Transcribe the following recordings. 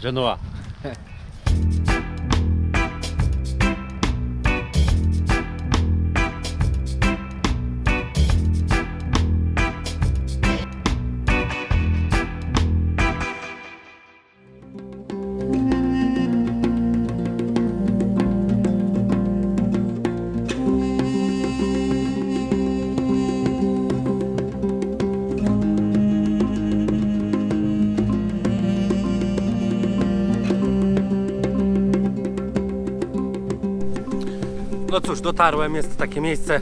真多啊 No cóż, dotarłem, jest to takie miejsce,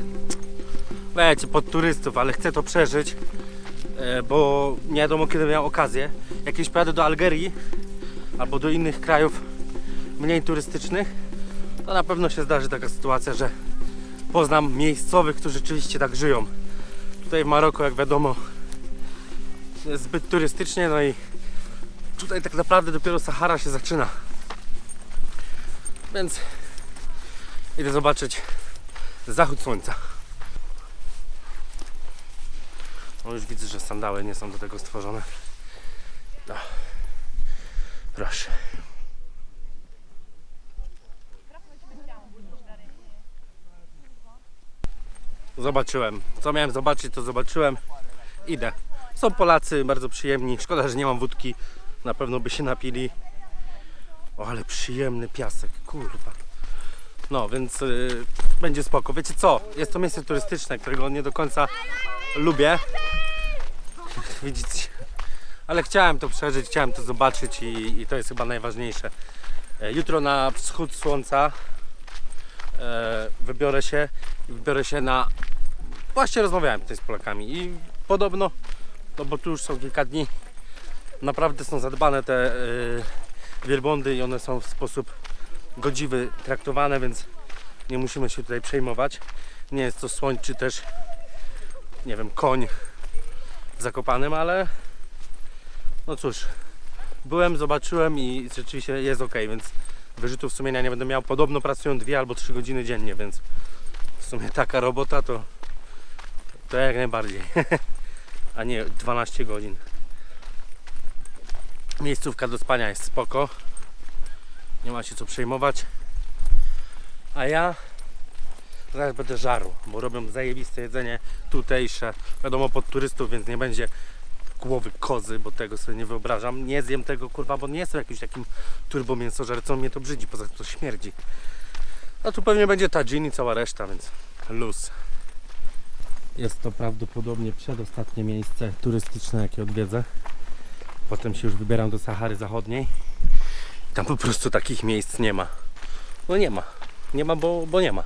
wiecie, pod turystów, ale chcę to przeżyć, e, bo nie wiadomo kiedy miał okazję. Jak już pojadę do Algerii albo do innych krajów mniej turystycznych, to na pewno się zdarzy taka sytuacja, że poznam miejscowych, którzy rzeczywiście tak żyją. Tutaj w Maroku, jak wiadomo, jest zbyt turystycznie, no i tutaj tak naprawdę dopiero Sahara się zaczyna. Więc Idę zobaczyć zachód słońca. No już widzę, że sandały nie są do tego stworzone. No. Proszę. Zobaczyłem. Co miałem zobaczyć, to zobaczyłem. Idę. Są Polacy, bardzo przyjemni. Szkoda, że nie mam wódki. Na pewno by się napili. O, ale przyjemny piasek, kurwa. No, więc y, będzie spoko. Wiecie co? Jest to miejsce turystyczne, którego nie do końca lubię. Widzicie? Ale chciałem to przeżyć, chciałem to zobaczyć i, i to jest chyba najważniejsze. E, Jutro na wschód słońca e, wybiorę się i wybiorę się na... Właśnie rozmawiałem tutaj z Polakami i podobno, no bo tu już są kilka dni, naprawdę są zadbane te e, wielbłądy i one są w sposób godziwy traktowane, więc nie musimy się tutaj przejmować. Nie jest to słoń czy też nie wiem, koń zakopanym, ale no cóż, byłem, zobaczyłem i rzeczywiście jest ok, więc wyrzutów sumienia nie będę miał. Podobno pracują dwie albo trzy godziny dziennie, więc w sumie taka robota to to jak najbardziej. A nie 12 godzin. Miejscówka do spania jest spoko nie ma się co przejmować. A ja zaraz będę żarł, bo robią zajebiste jedzenie tutejsze. Wiadomo pod turystów, więc nie będzie głowy kozy, bo tego sobie nie wyobrażam. Nie zjem tego kurwa, bo nie jestem jakimś takim turbo mięsożercą, mnie to brzydzi, poza tym to śmierdzi. A tu pewnie będzie tadżin i cała reszta, więc luz. Jest to prawdopodobnie przedostatnie miejsce turystyczne, jakie odwiedzę. Potem się już wybieram do Sahary Zachodniej. Tam po prostu takich miejsc nie ma. No nie ma. Nie ma, bo, bo nie ma.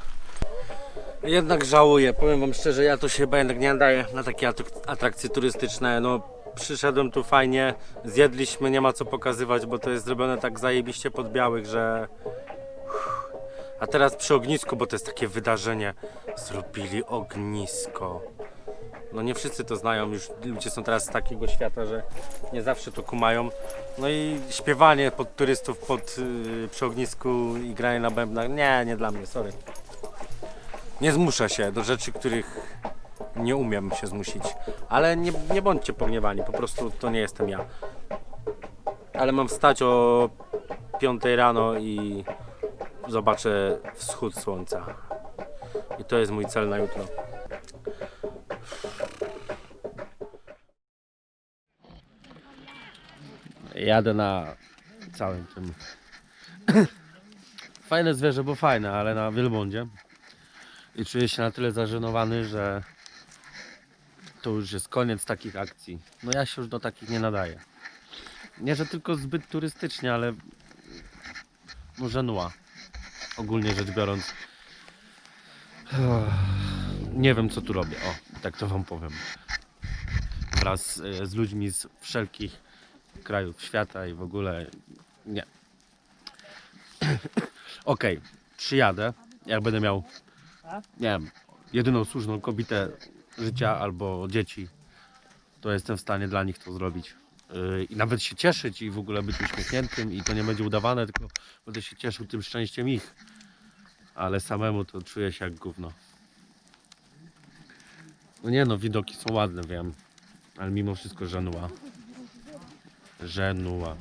Jednak żałuję, powiem Wam szczerze, ja to się chyba jednak nie nadaję na takie atrak- atrakcje turystyczne. No przyszedłem tu fajnie, zjedliśmy, nie ma co pokazywać, bo to jest zrobione tak zajebiście pod białych, że... A teraz przy ognisku, bo to jest takie wydarzenie, zrobili ognisko. No nie wszyscy to znają, już ludzie są teraz z takiego świata, że nie zawsze to kumają. No i śpiewanie pod turystów pod, yy, przy ognisku i granie na bębnach, nie, nie dla mnie, sorry. Nie zmuszę się do rzeczy, których nie umiem się zmusić. Ale nie, nie bądźcie pogniewani, po prostu to nie jestem ja. Ale mam wstać o 5 rano i zobaczę wschód słońca. I to jest mój cel na jutro. Jadę na całym tym. Fajne zwierzę, bo fajne, ale na wielbłądzie. I czuję się na tyle zażenowany, że to już jest koniec takich akcji. No ja się już do takich nie nadaję. Nie, że tylko zbyt turystycznie, ale żenua. Ogólnie rzecz biorąc. Nie wiem co tu robię. O, tak to wam powiem. Wraz e, z ludźmi z wszelkich krajów świata i w ogóle nie. Okej, przyjadę, jak będę miał, nie wiem, jedyną słuszną kobietę życia albo dzieci, to jestem w stanie dla nich to zrobić. Yy, I nawet się cieszyć i w ogóle być uśmiechniętym i to nie będzie udawane, tylko będę się cieszył tym szczęściem ich. Ale samemu to czuję się jak gówno. No nie no, widoki są ładne, wiem. Ale mimo wszystko żenua. Żenua.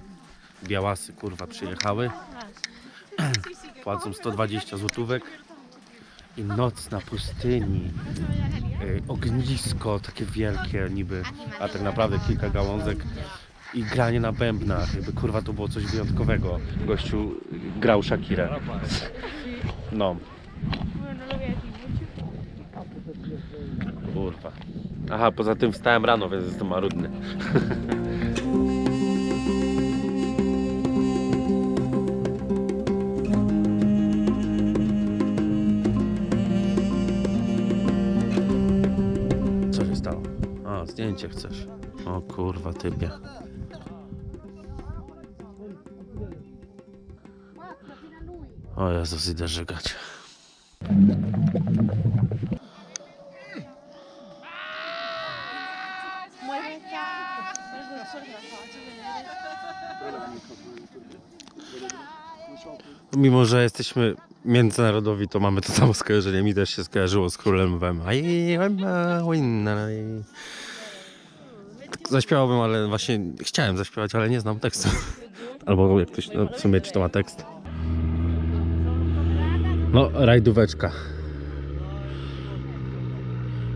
białasy kurwa przyjechały. Płacą 120 złotówek. I noc na pustyni. Y, ognisko takie wielkie niby, a tak naprawdę kilka gałązek. I granie na bębnach. Jakby kurwa to było coś wyjątkowego. Gościu grał Shakirę. No. Kurwa. Aha, poza tym wstałem rano, więc jestem marudny. zdjęcie chcesz. O kurwa, typie. O Jezus, idę żygać. Mimo, że jesteśmy międzynarodowi, to mamy to samo skojarzenie. Mi też się skojarzyło z królem Lwem. Zaśpiewałbym, ale właśnie chciałem zaśpiewać, ale nie znam tekstu. Albo jak ktoś, no w sumie czy to ma tekst. No, rajdóweczka.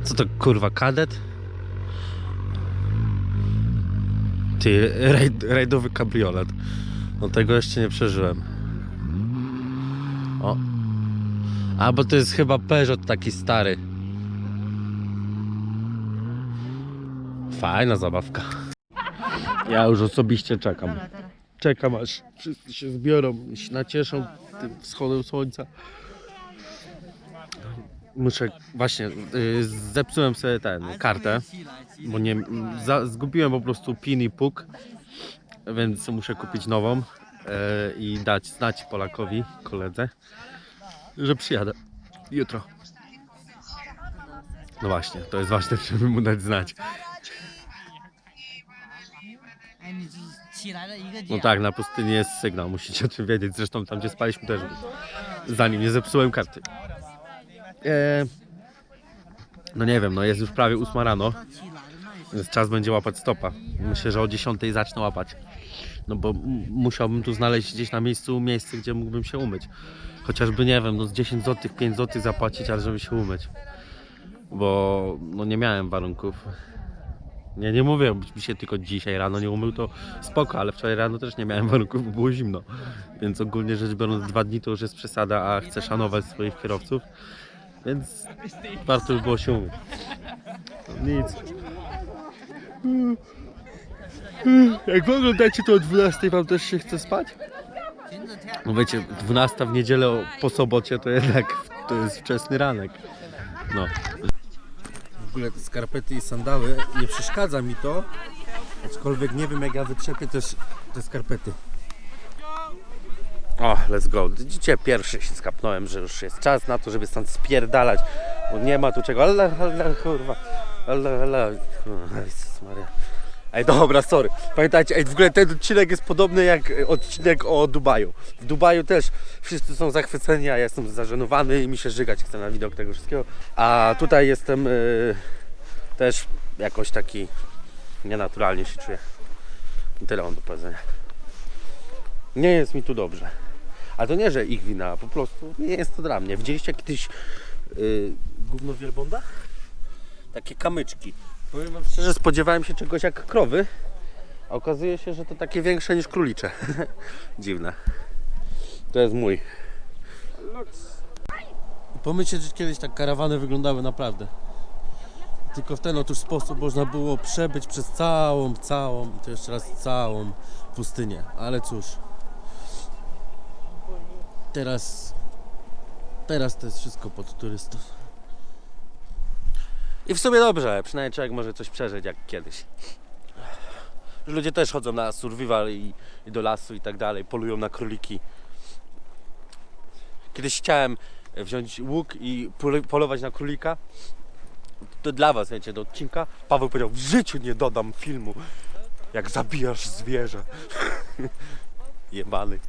Co to kurwa, kadet? Ty, rajd, rajdowy kabriolet. No tego jeszcze nie przeżyłem. O. A, bo to jest chyba Peugeot taki stary. Fajna zabawka. Ja już osobiście czekam. Czekam aż wszyscy się zbiorą i się nacieszą tym wschodem słońca. Muszę właśnie, yy, zepsułem sobie ten, kartę, bo nie, za, zgubiłem po prostu pin i puk, więc muszę kupić nową yy, i dać znać Polakowi, koledze, że przyjadę jutro. No właśnie, to jest ważne, żeby mu dać znać. No, no tak, na pustyni jest sygnał, musicie o tym wiedzieć. Zresztą tam, gdzie spaliśmy też, zanim nie zepsułem karty. E, no nie wiem, no jest już prawie 8 rano, więc czas będzie łapać stopa. Myślę, że o 10 zacznę łapać. No bo musiałbym tu znaleźć gdzieś na miejscu miejsce, gdzie mógłbym się umyć. Chociażby, nie wiem, no z 10 zł, 5 zł zapłacić, ale żeby się umyć. Bo no nie miałem warunków. Nie, nie mówię, mi się tylko dzisiaj rano nie umył, to spoko, ale wczoraj rano też nie miałem warunków, bo było zimno. Więc ogólnie rzecz biorąc, dwa dni to już jest przesada, a chcę szanować swoich kierowców, więc warto by było się umyć. Nic. Jak wy oglądacie to o 12, wam też się chce spać? No wiecie, 12 w niedzielę po sobocie to jednak to jest wczesny ranek. No. Ogóle skarpety i sandały nie przeszkadza mi to, aczkolwiek nie wiem jak ja wytrzepię też te skarpety. O, let's go. Dzisiaj pierwszy się skapnąłem, że już jest czas na to, żeby stąd spierdalać. Bo nie ma tu czego. Ale, ale, kurwa. Ale, ale. Jezus Maria. Ej, dobra, sorry. Pamiętajcie, ej, w ogóle ten odcinek jest podobny jak e, odcinek o Dubaju. W Dubaju też wszyscy są zachwyceni, a ja jestem zażenowany i mi się żygać chce na widok tego wszystkiego. A tutaj jestem e, też jakoś taki nienaturalnie się czuję. Tyle mam do powiedzenia. Nie jest mi tu dobrze. A to nie, że ich wina, po prostu nie jest to dla mnie. Widzieliście kiedyś yy, gówno wielbłąda? Takie kamyczki. Powiem wam szczerze, spodziewałem się czegoś jak krowy, a okazuje się, że to takie większe niż królicze. Dziwne. To jest mój. Pomyślcie, że kiedyś tak karawany wyglądały naprawdę. Tylko w ten otóż sposób można było przebyć przez całą, całą, i to jeszcze raz całą pustynię. Ale cóż. Teraz. Teraz to jest wszystko pod turystów. I w sumie dobrze, przynajmniej człowiek może coś przeżyć jak kiedyś. Ludzie też chodzą na survival i, i do lasu i tak dalej, polują na króliki. Kiedyś chciałem wziąć łuk i pol- polować na królika. To dla was, wiecie, do odcinka. Paweł powiedział, w życiu nie dodam filmu, jak zabijasz zwierzę. Jebany.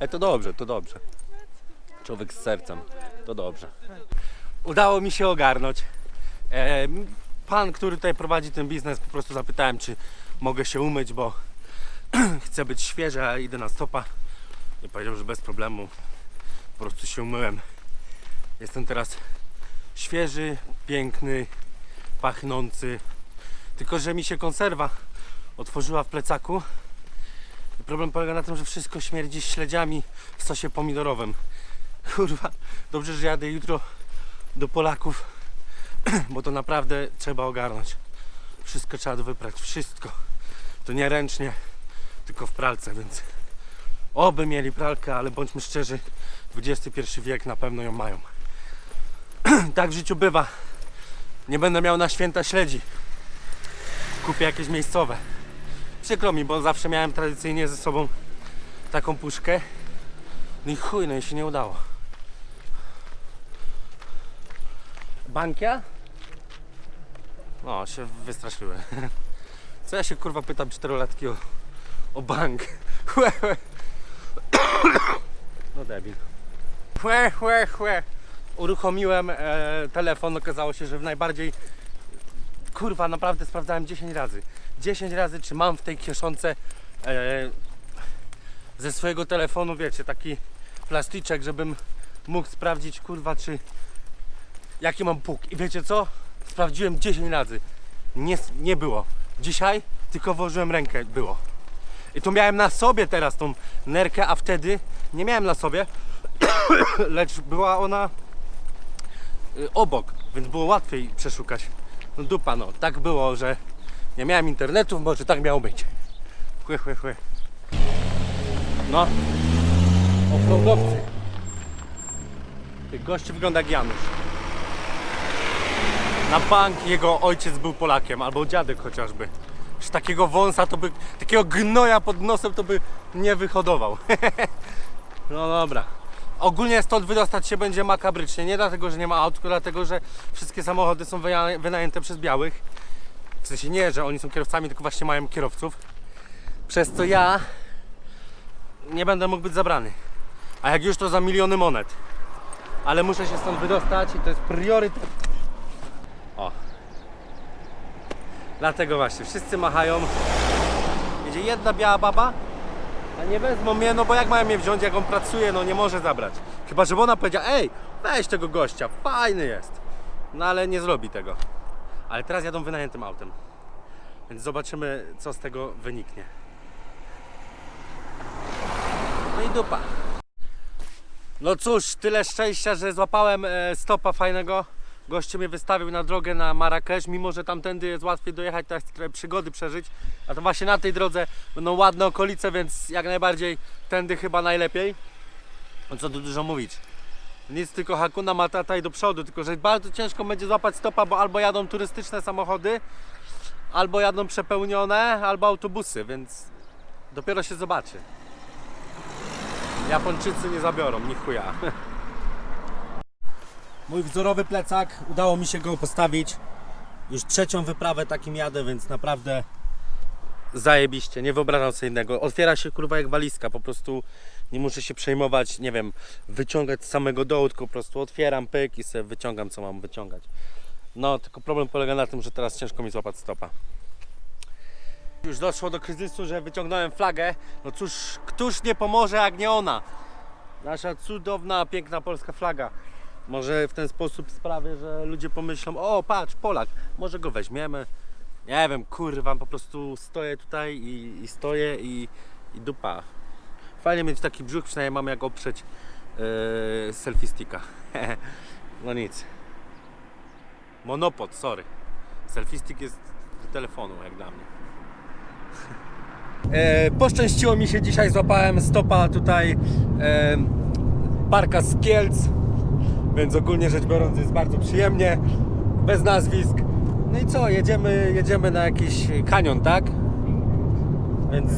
E to dobrze, to dobrze. Człowiek z sercem, to dobrze. Udało mi się ogarnąć. Pan, który tutaj prowadzi ten biznes, po prostu zapytałem, czy mogę się umyć, bo chcę być świeży, a idę na stopa. Nie powiedział, że bez problemu. Po prostu się umyłem. Jestem teraz świeży, piękny, pachnący. Tylko, że mi się konserwa otworzyła w plecaku. I problem polega na tym, że wszystko śmierdzi śledziami w sosie pomidorowym. Kurwa, dobrze, że jadę jutro do Polaków, bo to naprawdę trzeba ogarnąć. Wszystko trzeba wyprać, wszystko. To nie ręcznie, tylko w pralce, więc oby mieli pralkę, ale bądźmy szczerzy, XXI wiek na pewno ją mają. tak w życiu bywa. Nie będę miał na święta śledzi. Kupię jakieś miejscowe. Przykro mi, bo zawsze miałem tradycyjnie ze sobą taką puszkę. No i chuj, no i się nie udało. Bankia? O, się wystraszyły. Co ja się kurwa pytam czterolatki o, o bank? Chłe, chłe. No debil. Chłe, chłe, chłe. Uruchomiłem e, telefon, okazało się, że w najbardziej kurwa naprawdę sprawdzałem 10 razy. 10 razy czy mam w tej kieszonce e, ze swojego telefonu, wiecie, taki plastyczek, żebym mógł sprawdzić kurwa czy jaki mam puk. I wiecie co? Sprawdziłem 10 razy. Nie, nie było. Dzisiaj tylko włożyłem rękę, było. I to miałem na sobie teraz tą nerkę, a wtedy nie miałem na sobie, lecz była ona y, obok, więc było łatwiej przeszukać. No dupa no, tak było, że nie miałem internetu, może tak miało być. Chły, chły, chły. No, offroadowcy. Tych gości wygląda jak Janusz. Na bank jego ojciec był Polakiem, albo dziadek chociażby. Już takiego wąsa to by, takiego gnoja pod nosem to by nie wyhodował. no dobra. Ogólnie stąd wydostać się będzie makabrycznie. Nie dlatego, że nie ma aut, tylko dlatego, że wszystkie samochody są wynajęte przez białych. W sensie nie, że oni są kierowcami, tylko właśnie mają kierowców. Przez co ja nie będę mógł być zabrany. A jak już to za miliony monet. Ale muszę się stąd wydostać i to jest priorytet. O. Dlatego właśnie, wszyscy machają. Jedzie jedna biała baba, a nie wezmą mnie, no bo jak mają mnie wziąć, jak on pracuje, no nie może zabrać. Chyba, żeby ona powiedziała, ej, weź tego gościa, fajny jest. No ale nie zrobi tego. Ale teraz jadą wynajętym autem. Więc zobaczymy, co z tego wyniknie. No i dupa. No cóż, tyle szczęścia, że złapałem e, stopa fajnego. Gościu mnie wystawił na drogę na Marrakesz, mimo że tamtędy jest łatwiej dojechać, teraz trochę przygody przeżyć. A to właśnie na tej drodze będą ładne okolice, więc jak najbardziej tędy chyba najlepiej. No co tu dużo mówić. Nic tylko Hakuna Matata i do przodu, tylko że bardzo ciężko będzie złapać stopa, bo albo jadą turystyczne samochody, albo jadą przepełnione, albo autobusy, więc dopiero się zobaczy. Japończycy nie zabiorą, ni chuja. Mój wzorowy plecak, udało mi się go postawić. Już trzecią wyprawę takim jadę, więc naprawdę zajebiście, nie wyobrażam sobie innego. Otwiera się kurwa jak walizka, po prostu nie muszę się przejmować, nie wiem, wyciągać z samego dołu, tylko po prostu otwieram pyk i sobie wyciągam co mam wyciągać. No, tylko problem polega na tym, że teraz ciężko mi złapać stopa. Już doszło do kryzysu, że wyciągnąłem flagę. No cóż, któż nie pomoże, jak nie ona? Nasza cudowna, piękna polska flaga. Może w ten sposób sprawię, że ludzie pomyślą, o patrz, Polak, może go weźmiemy. Nie wiem, kurwa, po prostu stoję tutaj i, i stoję i, i dupa. Fajnie mieć taki brzuch, przynajmniej mamy jak oprzeć yy, no nic. Monopod, sorry. Selfie stick jest do telefonu, jak dla mnie. E, poszczęściło mi się dzisiaj, złapałem stopa tutaj e, parka z Kielc, więc ogólnie rzecz biorąc jest bardzo przyjemnie, bez nazwisk. No i co, jedziemy, jedziemy na jakiś kanion, tak? Więc,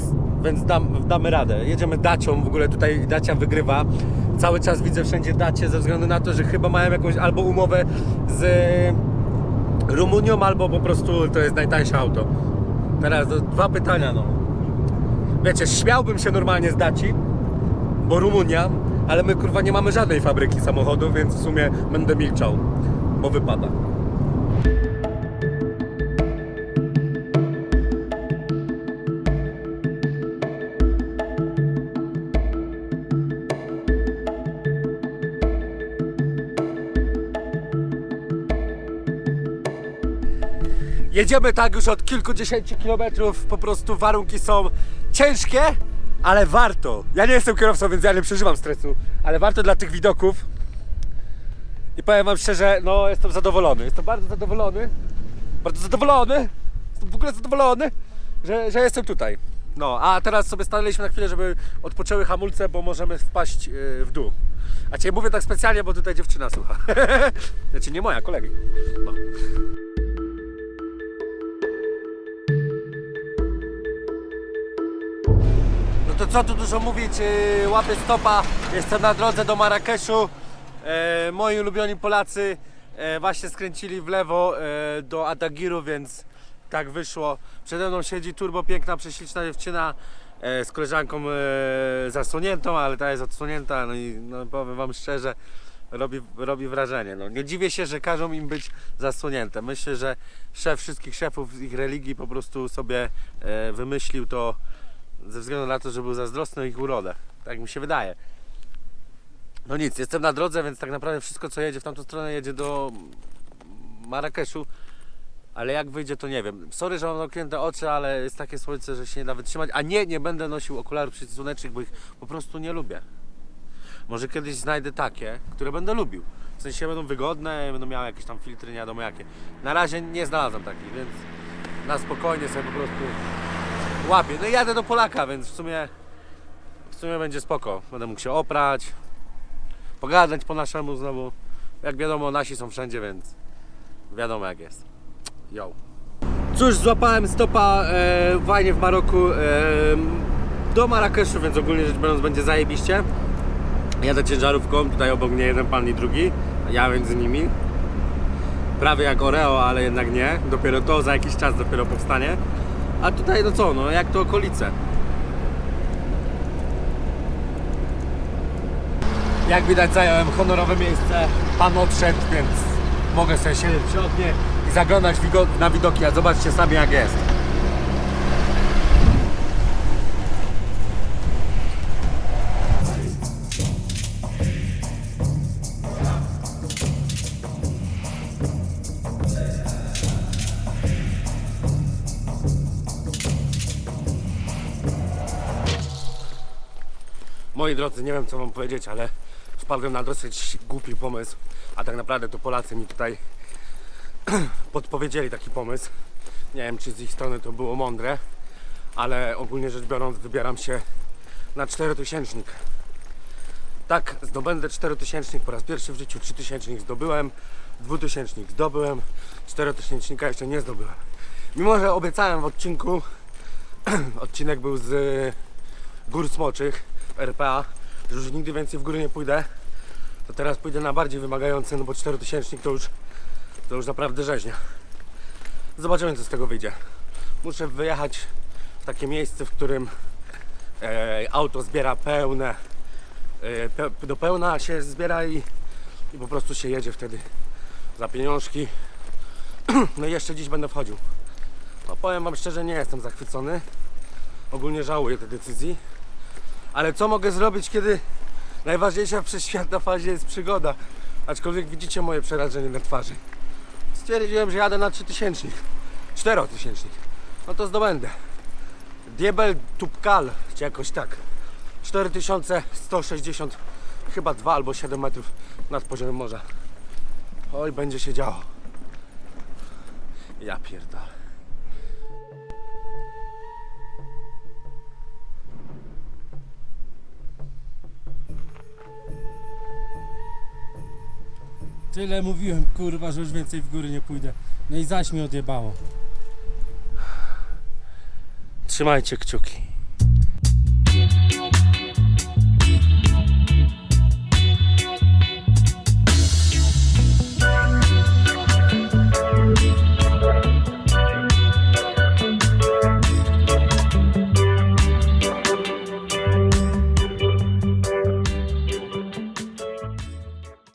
więc dam, damy radę. Jedziemy dacią, w ogóle tutaj dacia wygrywa. Cały czas widzę wszędzie dacie ze względu na to, że chyba mają jakąś albo umowę z Rumunią, albo po prostu to jest najtańsze auto. Teraz dwa pytania, no. Wiecie, śmiałbym się normalnie z Daci, bo Rumunia, ale my kurwa nie mamy żadnej fabryki samochodów, więc w sumie będę milczał, bo wypada. Jedziemy tak już od kilkudziesięciu kilometrów, po prostu warunki są ciężkie, ale warto. Ja nie jestem kierowcą, więc ja nie przeżywam stresu, ale warto dla tych widoków. I powiem wam szczerze, no jestem zadowolony. Jestem bardzo zadowolony. Bardzo zadowolony. Jestem w ogóle zadowolony, że, że jestem tutaj. No, a teraz sobie stanęliśmy na chwilę, żeby odpoczęły hamulce, bo możemy wpaść yy, w dół. A cię mówię tak specjalnie, bo tutaj dziewczyna słucha. znaczy nie moja, kolegi. No. Co tu dużo mówić, yy, łapię stopa, jestem na drodze do Marrakeszu. E, moi ulubioni Polacy e, właśnie skręcili w lewo e, do Adagiru, więc tak wyszło. Przede mną siedzi turbo piękna, prześliczna dziewczyna z koleżanką e, zasłoniętą, ale ta jest odsłonięta, no i no, powiem wam szczerze, robi, robi wrażenie. No, nie dziwię się, że każą im być zasłonięte. Myślę, że szef wszystkich szefów z ich religii po prostu sobie wymyślił to ze względu na to, że był zazdrosny o ich urodę. Tak mi się wydaje. No nic, jestem na drodze, więc tak naprawdę wszystko co jedzie w tamtą stronę jedzie do Marrakeszu. Ale jak wyjdzie to nie wiem. Sorry, że mam zamknięte oczy, ale jest takie słońce, że się nie da wytrzymać. A nie, nie będę nosił okularów przeciwsłonecznych, bo ich po prostu nie lubię. Może kiedyś znajdę takie, które będę lubił. W sensie będą wygodne, będą miały jakieś tam filtry, nie wiadomo jakie. Na razie nie znalazłem takich, więc na spokojnie sobie po prostu łapię. No i jadę do Polaka, więc w sumie w sumie będzie spoko. Będę mógł się oprać, pogadać po naszemu znowu. Jak wiadomo, nasi są wszędzie, więc wiadomo jak jest. Yo. Cóż, złapałem stopa e, fajnie w Maroku e, do Marrakeszu, więc ogólnie rzecz biorąc będzie zajebiście. Jadę ciężarówką, tutaj obok mnie jeden pan i drugi, ja między nimi. Prawie jak Oreo, ale jednak nie. Dopiero to za jakiś czas dopiero powstanie. A tutaj no co, no jak to okolice. Jak widać zająłem honorowe miejsce, pan odszedł, więc mogę sobie siedzieć przy oknie i zaglądać na widoki, a zobaczcie sami jak jest. Moi drodzy, nie wiem co wam powiedzieć, ale wpadłem na dosyć głupi pomysł, a tak naprawdę to Polacy mi tutaj podpowiedzieli taki pomysł. Nie wiem, czy z ich strony to było mądre, ale ogólnie rzecz biorąc wybieram się na czterotysięcznik. Tak, zdobędę czterotysięcznik po raz pierwszy w życiu, trzytysięcznik zdobyłem, dwutysięcznik zdobyłem, czterotysięcznika jeszcze nie zdobyłem. Mimo, że obiecałem w odcinku, odcinek był z Gór Smoczych, RPA, że już nigdy więcej w góry nie pójdę, to teraz pójdę na bardziej wymagający, no bo 4000 to już, to już naprawdę rzeźnia. Zobaczymy co z tego wyjdzie. Muszę wyjechać w takie miejsce, w którym e, auto zbiera pełne, e, pe, do pełna się zbiera i, i po prostu się jedzie wtedy za pieniążki. No i jeszcze dziś będę wchodził. No powiem wam szczerze, nie jestem zachwycony. Ogólnie żałuję tej decyzji. Ale co mogę zrobić, kiedy najważniejsza przez świat na fazie jest przygoda? Aczkolwiek widzicie moje przerażenie na twarzy. Stwierdziłem, że jadę na 3000. 4000. No to zdobędę. Diebel Tupkal, czy jakoś tak. 4160, chyba 2 albo 7 metrów nad poziomem morza. Oj, będzie się działo. Ja pierdolę. Tyle mówiłem, kurwa, że już więcej w góry nie pójdę. No i zaś mi odjebało. Trzymajcie kciuki.